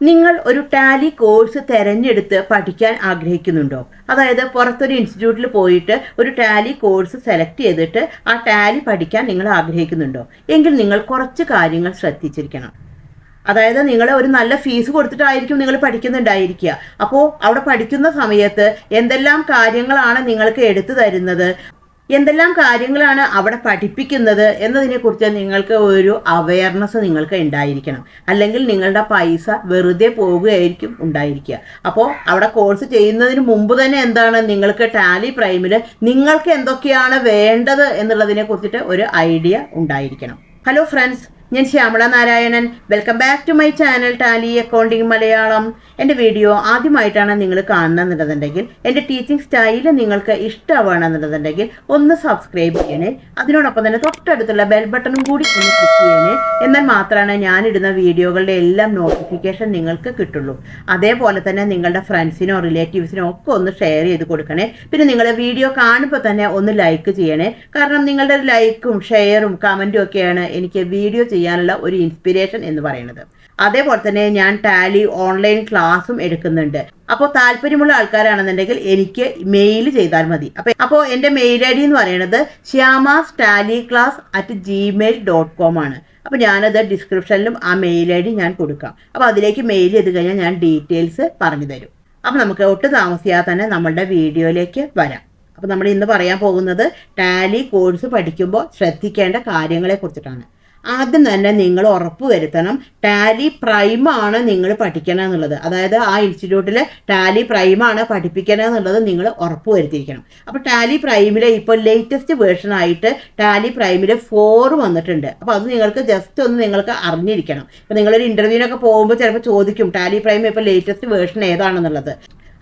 നിങ്ങൾ ഒരു Tally course തിരഞ്ഞെടുത്ത് പഠിക്കാൻ ആഗ്രഹിക്കുന്നുണ്ടോ? അതായത് പുറത്തൊരു ഇൻസ്റ്റിറ്റ്യൂട്ടിൽ പോയിട്ട് ഒരു ടാലി കോഴ്സ് സെലക്ട് ചെയ്തിട്ട് ആ ടാലി പഠിക്കാൻ നിങ്ങൾ ആഗ്രഹിക്കുന്നുണ്ടോ? എങ്കിൽ നിങ്ങൾ കുറച്ച് കാര്യങ്ങൾ ശ്രദ്ധിച്ചിരിക്കണം. അതായത് നിങ്ങൾ ഒരു നല്ല ഫീസ് കൊടുത്തിട്ടായിരിക്കും നിങ്ങൾ പഠിക്കുന്നുണ്ടായിരിക്കുക. അപ്പോൾ അവിടെ പഠിക്കുന്ന സമയത്ത് എന്തെല്ലാം കാര്യങ്ങളാണ് നിങ്ങൾക്ക് എടുത്തു തരുന്നത്? എന്തെല്ലാം കാര്യങ്ങളാണ് അവിടെ പഠിപ്പിക്കുന്നത് എന്നതിനെ കുറിച്ച് നിങ്ങൾക്ക് ഒരു അവയർനെസ് നിങ്ങൾക്ക് ഉണ്ടായിരിക്കണം. അല്ലെങ്കിൽ നിങ്ങളുടെ പൈസ വെറുതെ പോവുകയായിരിക്കും ഉണ്ടായിരിക്കുക. അപ്പോൾ അവിടെ കോഴ്സ് ചെയ്യുന്നതിന് മുമ്പ് തന്നെ എന്താണ് നിങ്ങൾക്ക് ടാലി പ്രൈമിൽ നിങ്ങൾക്ക് എന്തൊക്കെയാണ് വേണ്ടത് എന്നുള്ളതിനെ കുറിച്ചിട്ട് ഒരു ഐഡിയ ഉണ്ടായിരിക്കണം. ഹലോ ഫ്രണ്ട്സ് ഞാൻ Shyamala Narayanan. Welcome back to my channel Tally accounting Malayalam എന്റെ വീഡിയോ ആദ്യമായിട്ടാണ് നിങ്ങൾ കാണണമെന്നുണ്ടെന്നുണ്ടെങ്കിൽ എന്റെ ടീച്ചിങ് സ്റ്റൈൽ നിങ്ങൾക്ക് ഇഷ്ടമാണെന്നുണ്ടെന്നുണ്ടെങ്കിൽ ഒന്ന് സബ്സ്ക്രൈബ് ചെയ്യണേ. അതിനോടൊപ്പം തന്നെ തൊട്ടടുത്തുള്ള ബെൽ ബട്ടണും കൂടി ഒന്ന് ക്ലിക്ക് ചെയ്യണേ. എന്നാൽ മാത്രമാണ് ഞാനിടുന്ന വീഡിയോകളുടെ എല്ലാം നോട്ടിഫിക്കേഷൻ നിങ്ങൾക്ക് കിട്ടുള്ളൂ. അതേപോലെ തന്നെ നിങ്ങളുടെ ഫ്രണ്ട്സിനോ റിലേറ്റീവ്സിനോ ഒക്കെ ഒന്ന് ഷെയർ ചെയ്ത് കൊടുക്കണേ. പിന്നെ നിങ്ങളുടെ വീഡിയോ കാണുമ്പോൾ തന്നെ ഒന്ന് ലൈക്ക് ചെയ്യണേ. കാരണം നിങ്ങളുടെ ലൈക്കും ഷെയറും കമന്റും ഒക്കെയാണ് എനിക്ക് വീഡിയോ ചെയ്യാനുള്ള ഒരു ഇൻസ്പിരേഷൻ എന്ന് പറയുന്നത്. അതേപോലെ തന്നെ ഞാൻ ടാലി ഓൺലൈൻ ക്ലാസ്സും എടുക്കുന്നുണ്ട്. അപ്പോൾ താല്പര്യമുള്ള ആൾക്കാരാണെന്നുണ്ടെങ്കിൽ എനിക്ക് മെയിൽ ചെയ്താൽ മതി. അപ്പോൾ അപ്പോൾ എന്റെ മെയിൽ ഐ ഡി എന്ന് പറയുന്നത് Shyamas tally class at Gmail dot com ആണ്. അപ്പോൾ ഞാനത് ഡിസ്ക്രിപ്ഷനിലും ആ മെയിൽ ഐ ഡി ഞാൻ കൊടുക്കാം. അപ്പോൾ അതിലേക്ക് മെയിൽ ചെയ്ത് കഴിഞ്ഞാൽ ഞാൻ ഡീറ്റെയിൽസ് പറഞ്ഞു തരും. അപ്പോൾ നമുക്ക് ഒട്ടും താമസിയാതെ തന്നെ നമ്മളുടെ വീഡിയോയിലേക്ക് വരാം. അപ്പോൾ നമ്മൾ ഇന്ന് പറയാൻ പോകുന്നത് ടാലി കോഴ്സ് പഠിക്കുമ്പോൾ ശ്രദ്ധിക്കേണ്ട കാര്യങ്ങളെ കുറിച്ചിട്ടാണ്. ആദ്യം തന്നെ നിങ്ങൾ ഉറപ്പ് വരുത്തണം. ടാലി പ്രൈമാണ് നിങ്ങൾ പഠിക്കണം എന്നുള്ളത്. അതായത് ആ ഇൻസ്റ്റിറ്റ്യൂട്ടിൽ ടാലി പ്രൈമാണ് പഠിപ്പിക്കണം എന്നുള്ളത് നിങ്ങൾ ഉറപ്പ് വരുത്തിയിരിക്കണം. അപ്പോൾ ടാലി പ്രൈമിലെ ഇപ്പോൾ ലേറ്റസ്റ്റ് വേർഷൻ ആയിട്ട് ടാലി പ്രൈമിലെ ഫോർ വന്നിട്ടുണ്ട്. അപ്പോൾ അത് നിങ്ങൾക്ക് ജസ്റ്റ് ഒന്ന് നിങ്ങൾക്ക് അറിഞ്ഞിരിക്കണം. ഇപ്പോൾ നിങ്ങളൊരു ഇന്റർവ്യൂവിനൊക്കെ പോകുമ്പോൾ ചിലപ്പോൾ ചോദിക്കും ടാലി പ്രൈം ഇപ്പോൾ ലേറ്റസ്റ്റ് വേർഷൻ ഏതാണെന്നുള്ളത്?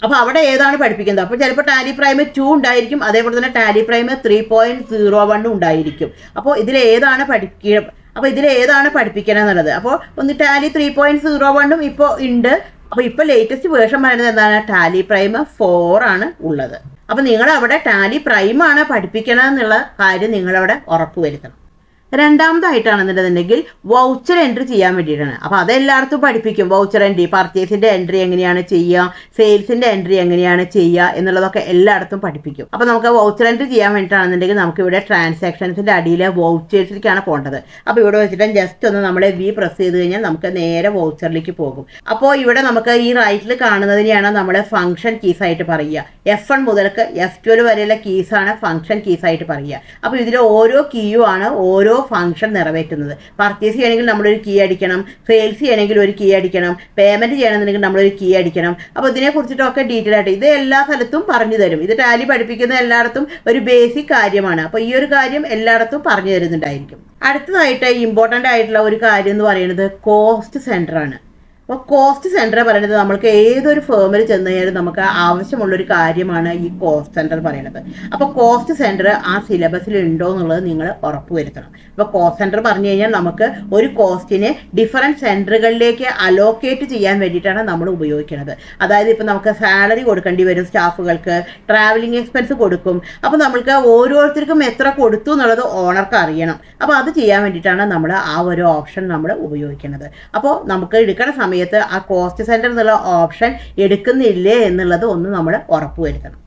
അപ്പോൾ അവിടെ ഏതാണ് പഠിപ്പിക്കുന്നത്? അപ്പോൾ ചിലപ്പോൾ ടാലി പ്രൈം ടു ഉണ്ടായിരിക്കും അതേപോലെ തന്നെ Tally Prime three point zero വണ്ണും ഉണ്ടായിരിക്കും. അപ്പോൾ ഇതിൽ ഏതാണ് പഠിക്കുക അപ്പോൾ ഇതിൽ ഏതാണ് പഠിപ്പിക്കണം എന്നുള്ളത്? അപ്പോൾ ഒന്ന് ടാലി ത്രീ പോയിന്റ് സീറോ വണ്ണും ഇപ്പോൾ ഉണ്ട്. അപ്പോൾ ഇപ്പോൾ ലേറ്റസ്റ്റ് വേർഷൻ പറയുന്നത് എന്താണ്? ടാലി പ്രൈം ഫോർ ആണ് ഉള്ളത്. അപ്പോൾ നിങ്ങൾ അവിടെ ടാലി പ്രൈമാണ് പഠിപ്പിക്കണം എന്നുള്ള കാര്യം നിങ്ങളവിടെ ഉറപ്പ് വരുത്തണം. രണ്ടാമതായിട്ടാണെന്നുണ്ടെന്നുണ്ടെങ്കിൽ വൗച്ചർ എൻട്രി ചെയ്യാൻ വേണ്ടിയിട്ടാണ്. അപ്പോൾ അതെല്ലായിടത്തും പഠിപ്പിക്കും. വൗച്ചർ എൻട്രി പർച്ചേസിന്റെ എൻട്രി എങ്ങനെയാണ് ചെയ്യുക സെയിൽസിന്റെ എൻട്രി എങ്ങനെയാണ് ചെയ്യുക എന്നുള്ളതൊക്കെ എല്ലായിടത്തും പഠിപ്പിക്കും. അപ്പോൾ നമുക്ക് വൗച്ചർ എൻട്രി ചെയ്യാൻ വേണ്ടിയിട്ടാണെന്നുണ്ടെങ്കിൽ നമുക്ക് ഇവിടെ ട്രാൻസാക്ഷൻസിന്റെ അടിയിലെ വൗച്ചേഴ്സിലേക്കാണ് പോകേണ്ടത്. അപ്പോൾ ഇവിടെ വെച്ചിട്ട് ജസ്റ്റ് ഒന്ന് നമ്മളെ വി പ്രസ് ചെയ്ത് കഴിഞ്ഞാൽ നമുക്ക് നേരെ വൗച്ചറിലേക്ക് പോകും. അപ്പോൾ ഇവിടെ നമുക്ക് ഈ റൈറ്റിൽ കാണുന്നതിനെയാണ് നമ്മുടെ ഫംഗ്ഷൻ കീസ് ആയിട്ട് പറയുക. എഫ് വൺ മുതൽക്ക് എഫ് ട്വൽവ് വരെയുള്ള കീസാണ് ഫംഗ്ഷൻ കീസ് ആയിട്ട് പറയുക. അപ്പോൾ ഇതിൽ ഓരോ കീയും ആണ് ഓരോ ഫംഗ്ഷൻ നിറവേറ്റുന്നത്. പർച്ചേസ് ചെയ്യണമെങ്കിൽ നമ്മളൊരു കീ അടിക്കണം. സെയിൽസ് ചെയ്യണമെങ്കിൽ ഒരു കീ അടിക്കണം. പേയ്മെന്റ് ചെയ്യണമെന്നുണ്ടെങ്കിൽ നമ്മളൊരു കീ അടിക്കണം. അപ്പോൾ ഇതിനെ കുറിച്ചിട്ടൊക്കെ ഡീറ്റെയിൽ ആയിട്ട് ഇത് എല്ലാ സ്ഥലത്തും പറഞ്ഞു തരും. ഇത് ടാലി പഠിപ്പിക്കുന്ന എല്ലായിടത്തും ഒരു ബേസിക് കാര്യമാണ്. അപ്പോൾ ഈ ഒരു കാര്യം എല്ലായിടത്തും പറഞ്ഞു തരുന്നുണ്ടായിരിക്കും. അടുത്തതായിട്ട് ഇമ്പോർട്ടന്റ് ആയിട്ടുള്ള ഒരു കാര്യം എന്ന് പറയുന്നത് കോസ്റ്റ് സെന്റർ ആണ്. അപ്പോൾ കോസ്റ്റ് സെന്റർ പറയുന്നത് നമ്മൾക്ക് ഏതൊരു ഫേമിൽ ചെന്ന് കഴിഞ്ഞാലും നമുക്ക് ആവശ്യമുള്ളൊരു കാര്യമാണ് ഈ കോസ്റ്റ് സെന്റർ പറയുന്നത്. അപ്പോൾ കോസ്റ്റ് സെന്റർ ആ സിലബസിൽ ഉണ്ടോ എന്നുള്ളത് നിങ്ങൾ ഉറപ്പുവരുത്തണം അപ്പോൾ കോസ്റ്റ് സെന്റർ പറഞ്ഞു കഴിഞ്ഞാൽ നമുക്ക് ഒരു കോസ്റ്റിനെ ഡിഫറന്റ് സെന്ററുകളിലേക്ക് അലോക്കേറ്റ് ചെയ്യാൻ വേണ്ടിയിട്ടാണ് നമ്മൾ ഉപയോഗിക്കുന്നത്. അതായത് ഇപ്പോൾ നമുക്ക് സാലറി കൊടുക്കേണ്ടി വരും സ്റ്റാഫുകൾക്ക് ട്രാവലിംഗ് എക്സ്പെൻസ് കൊടുക്കും. അപ്പോൾ നമ്മൾക്ക് ഓരോരുത്തർക്കും എത്ര കൊടുത്തു എന്നുള്ളത് ഓണർക്ക് അറിയണം. അപ്പോൾ അത് ചെയ്യാൻ വേണ്ടിയിട്ടാണ് നമ്മൾ ആ ഒരു ഓപ്ഷൻ നമ്മൾ ഉപയോഗിക്കുന്നത്. അപ്പോൾ നമുക്ക് എടുക്കുന്ന സമയത്ത് ആ കോസ്റ്റ് സെന്റർ എന്നുള്ള ഓപ്ഷൻ എടുക്കുന്നില്ലേ എന്നുള്ളത് ഒന്ന് നമ്മൾ ഉറപ്പുവരുത്തണം.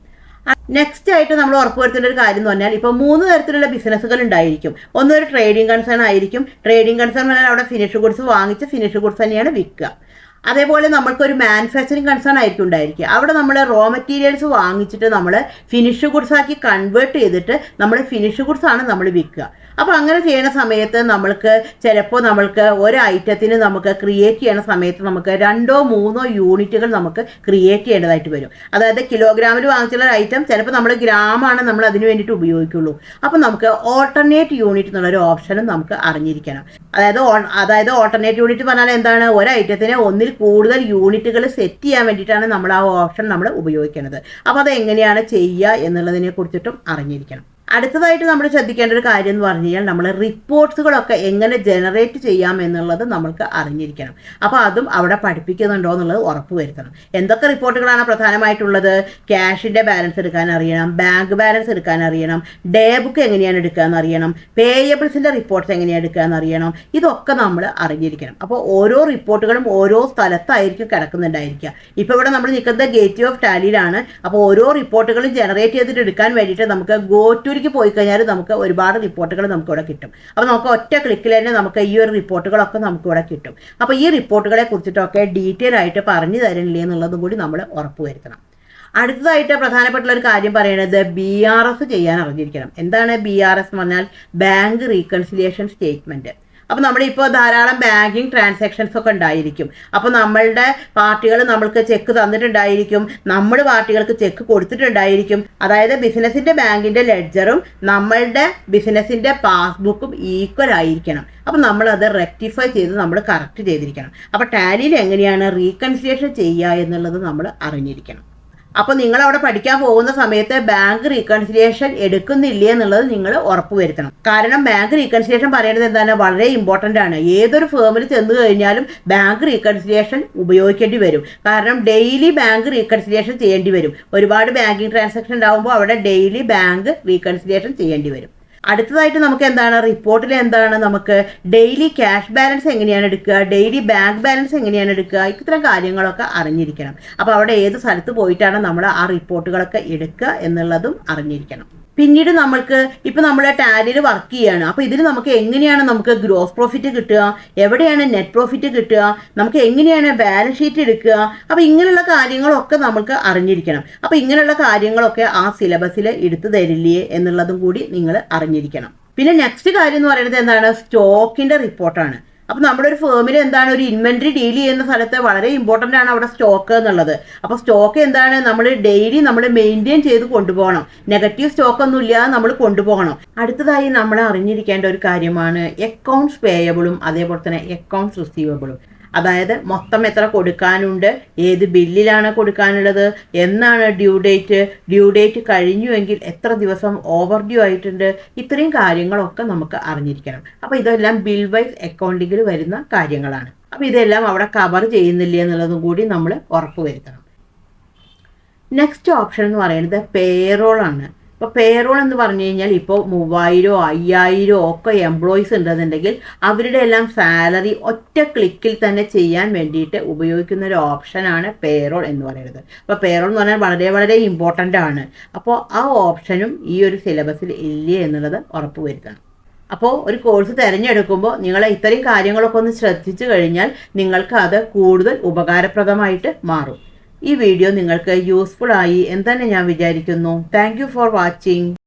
നെക്സ്റ്റ് ആയിട്ട് നമ്മൾ ഉറപ്പുവരുത്തേണ്ട ഒരു കാര്യം എന്ന് പറഞ്ഞാൽ ഇപ്പോൾ മൂന്ന് തരത്തിലുള്ള ബിസിനസ്സുകൾ ഉണ്ടായിരിക്കും. ഒന്ന് ഒരു ട്രേഡിംഗ് കൺസേൺ ആയിരിക്കും. ട്രേഡിംഗ് കൺസേൺ പറഞ്ഞാൽ അവിടെ ഫിനിഷ് ഗുഡ്സ് വാങ്ങിച്ച് ഫിനിഷ് ഗുഡ്സ് തന്നെയാണ് വിൽക്കുക. അതേപോലെ നമ്മൾക്കൊരു മാനുഫാക്ചറിങ് കൺസേൺ ആയിരിക്കും ഉണ്ടായിരിക്കുക അവിടെ നമ്മൾ റോ മെറ്റീരിയൽസ് വാങ്ങിച്ചിട്ട് നമ്മൾ ഫിനിഷ് ഗുഡ്സ് ആക്കി കൺവേർട്ട് ചെയ്തിട്ട് നമ്മൾ ഫിനിഷ് ഗുഡ്സ് ആണ് നമ്മൾ വിൽക്കുക. അപ്പോൾ അങ്ങനെ ചെയ്യുന്ന സമയത്ത് നമ്മൾക്ക് ചിലപ്പോൾ നമ്മൾക്ക് ഒരു ഐറ്റത്തിന് നമുക്ക് ക്രിയേറ്റ് ചെയ്യുന്ന സമയത്ത് നമുക്ക് രണ്ടോ മൂന്നോ യൂണിറ്റുകൾ നമുക്ക് ക്രിയേറ്റ് ചെയ്യേണ്ടതായിട്ട് വരും. അതായത് കിലോഗ്രാമിൽ വാങ്ങിച്ചുള്ള ഐറ്റം ചിലപ്പോൾ നമ്മൾ ഗ്രാമാണ് നമ്മൾ അതിന് വേണ്ടിയിട്ട് ഉപയോഗിക്കുള്ളൂ. അപ്പോൾ നമുക്ക് ഓൾട്ടർനേറ്റ് യൂണിറ്റ് എന്നുള്ളൊരു ഓപ്ഷനും നമുക്ക് അറിഞ്ഞിരിക്കണം. അതായത് അതായത് ഓൾട്ടർനേറ്റ് യൂണിറ്റ് പറഞ്ഞാൽ എന്താണ്? ഒരു ഐറ്റത്തിന് ഒന്നിൽ കൂടുതൽ യൂണിറ്റുകൾ സെറ്റ് ചെയ്യാൻ വേണ്ടിയിട്ടാണ് നമ്മൾ ആ ഓപ്ഷൻ നമ്മൾ ഉപയോഗിക്കുന്നത്. അപ്പോൾ അത് എങ്ങനെയാണ് ചെയ്യുക എന്നുള്ളതിനെ കുറിച്ചിട്ടും അറിഞ്ഞിരിക്കണം. അടുത്തതായിട്ട് നമ്മൾ ശ്രദ്ധിക്കേണ്ട ഒരു കാര്യം എന്ന് പറഞ്ഞു കഴിഞ്ഞാൽ നമ്മൾ റിപ്പോർട്ട്സുകളൊക്കെ എങ്ങനെ ജനറേറ്റ് ചെയ്യാം എന്നുള്ളത് നമ്മൾക്ക് അറിഞ്ഞിരിക്കണം. അപ്പോൾ അതും അവിടെ പഠിപ്പിക്കുന്നുണ്ടോ എന്നുള്ളത് ഉറപ്പ് വരുത്തണം. എന്തൊക്കെ റിപ്പോർട്ടുകളാണ് പ്രധാനമായിട്ടുള്ളത്? ക്യാഷിന്റെ ബാലൻസ് എടുക്കാൻ അറിയണം ബാങ്ക് ബാലൻസ് എടുക്കാൻ അറിയണം ഡേ ബുക്ക് എങ്ങനെയാണ് എടുക്കുക എന്ന് അറിയണം പേയബിൾസിന്റെ റിപ്പോർട്ട്സ് എങ്ങനെയാണ് എടുക്കുക എന്ന് അറിയണം ഇതൊക്കെ നമ്മൾ അറിഞ്ഞിരിക്കണം. അപ്പോൾ ഓരോ റിപ്പോർട്ടുകളും ഓരോ സ്ഥലത്തായിരിക്കും കിടക്കുന്നുണ്ടായിരിക്കുക. ഇപ്പോൾ ഇവിടെ നമ്മൾ നിൽക്കുന്നത് ഗേറ്റ് ഓഫ് ടാലിയിലാണ്. അപ്പോൾ ഓരോ റിപ്പോർട്ടുകളും ജനറേറ്റ് ചെയ്തിട്ട് എടുക്കാൻ വേണ്ടിയിട്ട് നമുക്ക് ഗോ ടൂരിക്ക് പോയി കഴിഞ്ഞാൽ നമുക്ക് ഒരുപാട് റിപ്പോർട്ടുകൾ നമുക്ക് ഇവിടെ കിട്ടും. അപ്പോൾ നമുക്ക് ഒറ്റ ക്ലിക്കിൽ തന്നെ നമുക്ക് ഈ ഒരു റിപ്പോർട്ടുകളൊക്കെ നമുക്ക് ഇവിടെ കിട്ടും. അപ്പോൾ ഈ റിപ്പോർട്ടുകളെ കുറിച്ചിട്ടൊക്കെ ഡീറ്റെയിൽ ആയിട്ട് പറഞ്ഞു തരണില്ലേ എന്നുള്ളതും കൂടി നമ്മൾ ഉറപ്പുവരുത്തണം അടുത്തതായിട്ട് പ്രധാനപ്പെട്ട ഒരു കാര്യം പറയുന്നത് ബി ആർ എസ് ചെയ്യാൻ അറിഞ്ഞിരിക്കണം. എന്താണ് ബി ആർ എസ് എന്ന് പറഞ്ഞാൽ ബാങ്ക് റീകൺസിലിയേഷൻ സ്റ്റേറ്റ്മെന്റ് അപ്പോൾ നമ്മുടെ ഇപ്പോൾ ധാരാളം ബാങ്കിങ് ട്രാൻസാക്ഷൻസ് ഒക്കെ ഉണ്ടായിരിക്കും. അപ്പോൾ നമ്മളുടെ പാർട്ടികൾ നമ്മൾക്ക് ചെക്ക് തന്നിട്ടുണ്ടായിരിക്കും. നമ്മൾ പാർട്ടികൾക്ക് ചെക്ക് കൊടുത്തിട്ടുണ്ടായിരിക്കും. അതായത് ബിസിനസിന്റെ ബാങ്കിന്റെ ലെഡ്ജറും നമ്മളുടെ ബിസിനസിന്റെ പാസ്ബുക്കും ഈക്വൽ ആയിരിക്കണം. അപ്പോൾ നമ്മളത് റെക്ടിഫൈ ചെയ്ത് നമ്മൾ കറക്റ്റ് ചെയ്തിരിക്കണം. അപ്പോൾ ടാലിയിൽ എങ്ങനെയാണ് റീകൺസിലേഷൻ ചെയ്യുക എന്നുള്ളത് നമ്മൾ അറിഞ്ഞിരിക്കണം. അപ്പോൾ നിങ്ങൾ അവിടെ പഠിക്കാൻ പോകുന്ന സമയത്ത് ബാങ്ക് റീകൺസിലിയേഷൻ എടുക്കുന്നില്ല എന്നുള്ളത് നിങ്ങൾ ഉറപ്പുവരുത്തണം കാരണം ബാങ്ക് റീകൺസിലിയേഷൻ പറയുന്നത് എന്താണ്? വളരെ ഇമ്പോർട്ടന്റ് ആണ്. ഏതൊരു ഫേമിൽ ചെന്ന് കഴിഞ്ഞാലും ബാങ്ക് റീകൺസിലിയേഷൻ ഉപയോഗിക്കേണ്ടി വരും. കാരണം ഡെയിലി ബാങ്ക് റീകൺസിലിയേഷൻ ചെയ്യേണ്ടി വരും. ഒരുപാട് ബാങ്കിങ് ട്രാൻസാക്ഷൻ ഉണ്ടാകുമ്പോൾ അവിടെ ഡെയിലി ബാങ്ക് റീകൺസിലിയേഷൻ ചെയ്യേണ്ടി വരും. അടുത്തതായിട്ട് നമുക്ക് എന്താണ്? റിപ്പോർട്ടിൽ എന്താണ് നമുക്ക് ഡെയിലി ക്യാഷ് ബാലൻസ് എങ്ങനെയാണ് എടുക്കുക? ഡെയിലി ബാങ്ക് ബാലൻസ് എങ്ങനെയാണ് എടുക്കുക? ഇത്തരം കാര്യങ്ങളൊക്കെ അറിഞ്ഞിരിക്കണം. അപ്പോൾ അവിടെ ഏത് സ്ഥലത്ത് പോയിട്ടാണ് നമ്മൾ ആ റിപ്പോർട്ടുകളൊക്കെ എടുക്കുക എന്നുള്ളതും അറിഞ്ഞിരിക്കണം. പിന്നീട് നമ്മൾക്ക് ഇപ്പം നമ്മൾ ടാലിയിൽ വർക്ക് ചെയ്യാണ്. അപ്പോൾ ഇതിൽ നമുക്ക് എങ്ങനെയാണ് നമുക്ക് ഗ്രോസ് പ്രോഫിറ്റ് കിട്ടുക? എവിടെയാണ് നെറ്റ് പ്രോഫിറ്റ് കിട്ടുക? നമുക്ക് എങ്ങനെയാണ് ബാലൻസ് ഷീറ്റ് എടുക്കുക? അപ്പോൾ ഇങ്ങനെയുള്ള കാര്യങ്ങളൊക്കെ നമുക്ക് അറിഞ്ഞിരിക്കണം. അപ്പോൾ ഇങ്ങനെയുള്ള കാര്യങ്ങളൊക്കെ ആ സിലബസിൽ എടുത്തു തരില്ലേ എന്നുള്ളതും കൂടി നിങ്ങൾ അറിഞ്ഞിരിക്കണം. പിന്നെ നെക്സ്റ്റ് കാര്യം എന്ന് പറയുന്നത് എന്താണ്? സ്റ്റോക്കിന്റെ റിപ്പോർട്ടാണ് അപ്പോൾ നമ്മുടെ ഒരു ഫേമിൽ എന്താണ് ഒരു ഇൻവെന്ററി ഡീൽ ചെയ്യുന്ന സ്ഥലത്ത് വളരെ ഇമ്പോർട്ടന്റ് ആണ് അവിടെ സ്റ്റോക്ക് എന്നുള്ളത്. അപ്പോൾ സ്റ്റോക്ക് എന്താണ്? നമ്മൾ ഡെയിലി നമ്മൾ മെയിന്റെയിൻ ചെയ്ത് കൊണ്ടുപോകണം. നെഗറ്റീവ് സ്റ്റോക്ക് ഒന്നും ഇല്ലാതെ നമ്മൾ കൊണ്ടുപോകണം. അടുത്തതായി നമ്മൾ അറിഞ്ഞിരിക്കേണ്ട ഒരു കാര്യമാണ് അക്കൗണ്ട്സ് പേയബിളും അതേപോലെ തന്നെ അക്കൗണ്ട്സ് റിസീവബിളും അതായത് മൊത്തം എത്ര കൊടുക്കാനുണ്ട് ഏത് ബില്ലിലാണ് കൊടുക്കാനുള്ളത് എന്നാണ് ഡ്യൂ ഡേറ്റ് ഡ്യൂ ഡേറ്റ് കഴിഞ്ഞുവെങ്കിൽ എത്ര ദിവസം ഓവർ ഡ്യൂ ആയിട്ടുണ്ട് ഇത്രയും കാര്യങ്ങളൊക്കെ നമുക്ക് അറിഞ്ഞിരിക്കണം. അപ്പോൾ ഇതെല്ലാം ബിൽ വൈസ് അക്കൗണ്ടിങ്ങിൽ വരുന്ന കാര്യങ്ങളാണ്. അപ്പോൾ ഇതെല്ലാം അവിടെ കവർ ചെയ്യുന്നില്ല എന്നുള്ളതും കൂടി നമ്മൾ ഉറപ്പുവരുത്തണം. നെക്സ്റ്റ് ഓപ്ഷൻ എന്ന് പറയുന്നത് പേറോൾ ആണ്. ഇപ്പോൾ പേറോൾ എന്ന് പറഞ്ഞു കഴിഞ്ഞാൽ ഇപ്പോൾ മൂവായിരോ അയ്യായിരോ ഒക്കെ എംപ്ലോയീസ് ഉണ്ടെന്നുണ്ടെങ്കിൽ അവരുടെ എല്ലാം സാലറി ഒറ്റ ക്ലിക്കിൽ തന്നെ ചെയ്യാൻ വേണ്ടിയിട്ട് ഉപയോഗിക്കുന്ന ഒരു ഓപ്ഷനാണ് പേറോൾ എന്ന് പറയുന്നത്. അപ്പോൾ പേറോൾ എന്ന് പറഞ്ഞാൽ വളരെ വളരെ ഇമ്പോർട്ടന്റ് ആണ്. അപ്പോൾ ആ ഓപ്ഷനും ഈ ഒരു സിലബസിൽ ഇല്ല എന്നുള്ളത് ഉറപ്പ് വരുത്തണം. അപ്പോൾ ഒരു കോഴ്സ് തിരഞ്ഞെടുക്കുമ്പോൾ നിങ്ങൾ ഇത്രയും കാര്യങ്ങളൊക്കെ ഒന്ന് ശ്രദ്ധിച്ചു കഴിഞ്ഞാൽ നിങ്ങൾക്ക് അത് കൂടുതൽ ഉപകാരപ്രദമായിട്ട് മാറും. ഈ വീഡിയോ നിങ്ങൾക്ക് യൂസ്ഫുൾ ആയി എന്ന് തന്നെ ഞാൻ വിചാരിക്കുന്നു. Thank for watching